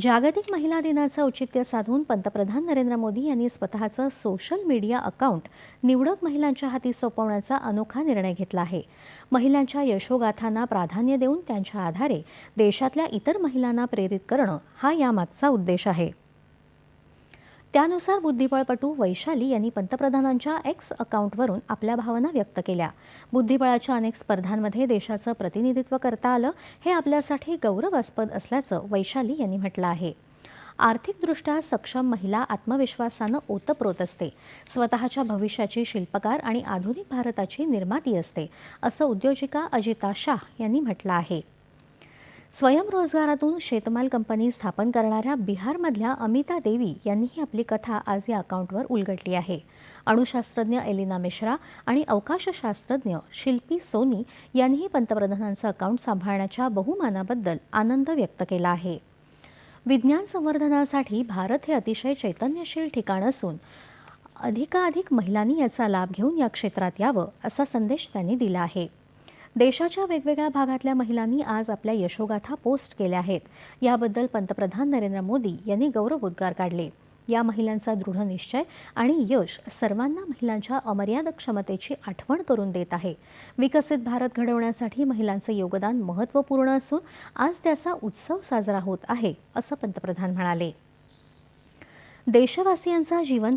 जागतिक महिला दिनाचं औचित्य साधून पंतप्रधान नरेंद्र मोदी यांनी स्वतःचं सोशल मीडिया अकाउंट निवडक महिलांच्या हाती सोपवण्याचा अनोखा निर्णय घेतला आहे. महिलांच्या यशोगाथांना प्राधान्य देऊन त्यांच्या आधारे देशातल्या इतर महिलांना प्रेरित करणं हा यामागचा उद्देश आहे. त्यानुसार बुद्धिबळपटू वैशाली यांनी पंतप्रधानांच्या एक्स अकाउंटवरून आपल्या भावना व्यक्त केल्या. बुद्धिबळाच्या अनेक स्पर्धांमध्ये देशाचं प्रतिनिधित्व करता आलं हे आपल्यासाठी गौरवास्पद असल्याचं वैशाली यांनी म्हटलं आहे. आर्थिकदृष्ट्या सक्षम महिला आत्मविश्वासानं ओतप्रोत असते. स्वतःच्या भविष्याची शिल्पकार आणि आधुनिक भारताची निर्माती असते असं उद्योजिका अजिता शाह यांनी म्हटलं आहे. स्वयंरोजगारातून शेतमाल कंपनी स्थापन करणाऱ्या बिहारमधल्या अमिता देवी यांनीही आपली कथा आज या अकाउंटवर उलगडली आहे. अणुशास्त्रज्ञ एलिना मिश्रा आणि अवकाशशास्त्रज्ञ शिल्पी सोनी यांनीही पंतप्रधानांचं अकाउंट सांभाळण्याच्या बहुमानाबद्दल आनंद व्यक्त केला आहे. विज्ञान संवर्धनासाठी भारत हे अतिशय चैतन्यशील ठिकाण असून अधिकाधिक महिलांनी याचा लाभ घेऊन या क्षेत्रात यावं असा संदेश त्यांनी दिला आहे. देशाच्या वेगवेगळ्या भागातल्या महिलांनी आज आपल्या यशोगाथा पोस्ट केल्या आहेत. याबद्दल पंतप्रधान नरेंद्र मोदी यांनी गौरवोद्गार काढले. या महिलांचा दृढ निश्चय आणि यश सर्वांना महिलांच्या अमर्याद क्षमतेची आठवण करून देत आहे. विकसित भारत घडवण्यासाठी महिलांचं योगदान महत्त्वपूर्ण असून आज त्याचा उत्सव साजरा होत आहे असं पंतप्रधान म्हणाले. देशवासियांचा जीवन